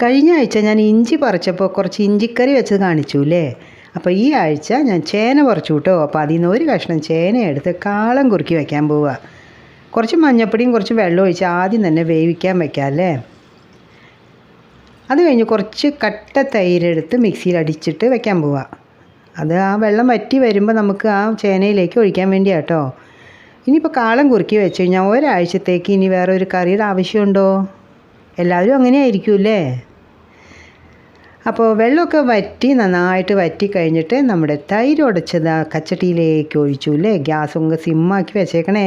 കഴിഞ്ഞ ആഴ്ച ഞാൻ ഇഞ്ചി പറിച്ചപ്പോൾ കുറച്ച് ഇഞ്ചിക്കറി വെച്ചത് കാണിച്ചു അല്ലേ അപ്പോൾ ഈ ആഴ്ച ഞാൻ ചേന പറിച്ചു കേട്ടോ. അപ്പോൾ അതിൽ നിന്ന് ഒരു കഷ്ണം ചേന എടുത്ത് കാളം കുറുക്കി വെക്കാൻ പോവുക കുറച്ച് മഞ്ഞപ്പൊടിയും കുറച്ച് വെള്ളം ഒഴിച്ച് ആദ്യം തന്നെ വേവിക്കാൻ വെക്കാം അല്ലേ? അത് കഴിഞ്ഞ് കുറച്ച് കട്ട തൈരെടുത്ത് മിക്സിയിൽ അടിച്ചിട്ട് വെക്കാൻ പോവുക അത് ആ വെള്ളം വറ്റി വരുമ്പോൾ നമുക്ക് ആ ചേനയിലേക്ക് ഒഴിക്കാൻ വേണ്ടിയാട്ടോ ഇനിയിപ്പോൾ കാളം കുറുക്കി വെച്ച് കഴിഞ്ഞാൽ ഒരാഴ്ചത്തേക്ക് ഇനി വേറെ ഒരു കറിയുടെ ആവശ്യമുണ്ടോ? എല്ലാവരും അങ്ങനെ ആയിരിക്കുമല്ലേ അപ്പോൾ വെള്ളമൊക്കെ വറ്റി നന്നായിട്ട് വറ്റി കഴിഞ്ഞിട്ട് നമ്മുടെ തൈര് ഉടച്ചത് കച്ചട്ടിയിലേക്ക് ഒഴിച്ചു അല്ലേ? ഗ്യാസും സിമ്മാക്കി വെച്ചേക്കണേ.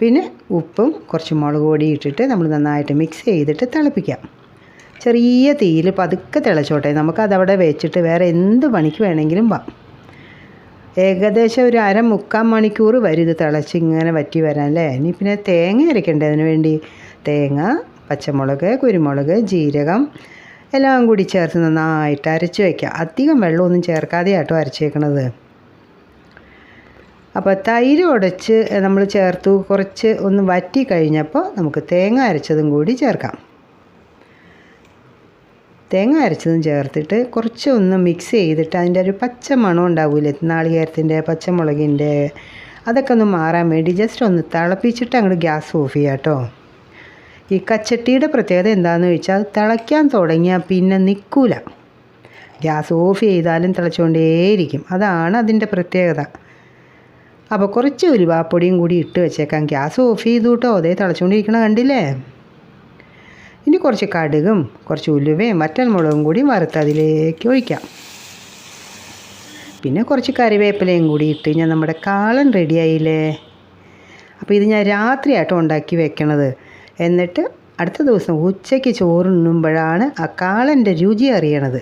പിന്നെ ഉപ്പും കുറച്ച് മുളക് പൊടി ഇട്ടിട്ട് നമ്മൾ നന്നായിട്ട് മിക്സ് ചെയ്തിട്ട് തിളപ്പിക്കാം. ചെറിയ തീയിൽ പതുക്കെ തിളച്ചോട്ടെ. നമുക്കതവിടെ വെച്ചിട്ട് വേറെ എന്ത് പണിക്ക് വേണമെങ്കിലും വാ. ഏകദേശം ഒരു അര മുക്കാൽ മണിക്കൂർ വരും ഇത് തിളച്ച് ഇങ്ങനെ വറ്റി വരാൻ അല്ലേ? ഇനി പിന്നെ തേങ്ങ അരയ്ക്കണ്ടേ അതിന് വേണ്ടി. തേങ്ങ പച്ചമുളക് കുരുമുളക് ജീരകം എല്ലാം കൂടി ചേർത്ത് നന്നായിട്ട് അരച്ച് വയ്ക്കുക. അധികം വെള്ളമൊന്നും ചേർക്കാതെ ആട്ടോ അരച്ചേക്കണത്. അപ്പോൾ തൈര് ഉടച്ച് നമ്മൾ ചേർത്തു. കുറച്ച് ഒന്ന് വറ്റി കഴിഞ്ഞപ്പോൾ നമുക്ക് തേങ്ങ അരച്ചതും കൂടി ചേർക്കാം. തേങ്ങ അരച്ചതും ചേർത്തിട്ട് കുറച്ച് ഒന്ന് മിക്സ് ചെയ്തിട്ട് അതിന്റെ ഒരു പച്ച മണം ഉണ്ടാവില്ലേ നാളികേരത്തിന്റെ പച്ചമുളകിന്റെ അതൊക്കെ ഒന്ന് മാറാൻ വേണ്ടി ജസ്റ്റ് ഒന്ന് തിളപ്പിച്ചിട്ട് അങ്ങോട്ട് ഗ്യാസ് ഓഫ് ചെയ്യാം കേട്ടോ. ഈ കച്ചട്ടിയുടെ പ്രത്യേകത എന്താണെന്ന് ചോദിച്ചാൽ തിളയ്ക്കാൻ തുടങ്ങിയാൽ പിന്നെ നിൽക്കൂല ഗ്യാസ് ഓഫ് ചെയ്താലും തിളച്ചുകൊണ്ടേയിരിക്കും അതാണ് അതിന്റെ പ്രത്യേകത. അപ്പോൾ കുറച്ച് ഉലുവാപ്പൊടിയും കൂടി ഇട്ട് വെച്ചേക്കാം. ഗ്യാസ് ഓഫ് ചെയ്തു കേട്ടോ അതേ തിളച്ചുകൊണ്ടിരിക്കണ കണ്ടില്ലേ? ഇനി കുറച്ച് കടുകും കുറച്ച് ഉലുവയും വറ്റൽമുളകും കൂടി വറുത്ത് അതിലേക്ക് ഒഴിക്കാം. പിന്നെ കുറച്ച് കറിവേപ്പിലയും കൂടി ഇട്ട് കഴിഞ്ഞാൽ നമ്മുടെ കാളൻ റെഡിയായില്ലേ അപ്പോൾ ഇത് ഞാൻ രാത്രിയായിട്ട് ഉണ്ടാക്കി വെക്കണത്. എന്നിട്ട് അടുത്ത ദിവസം ഉച്ചയ്ക്ക് ചോറുണ്ണുമ്പോഴാണ് ആ കാളന്റെ രുചി അറിയണത്.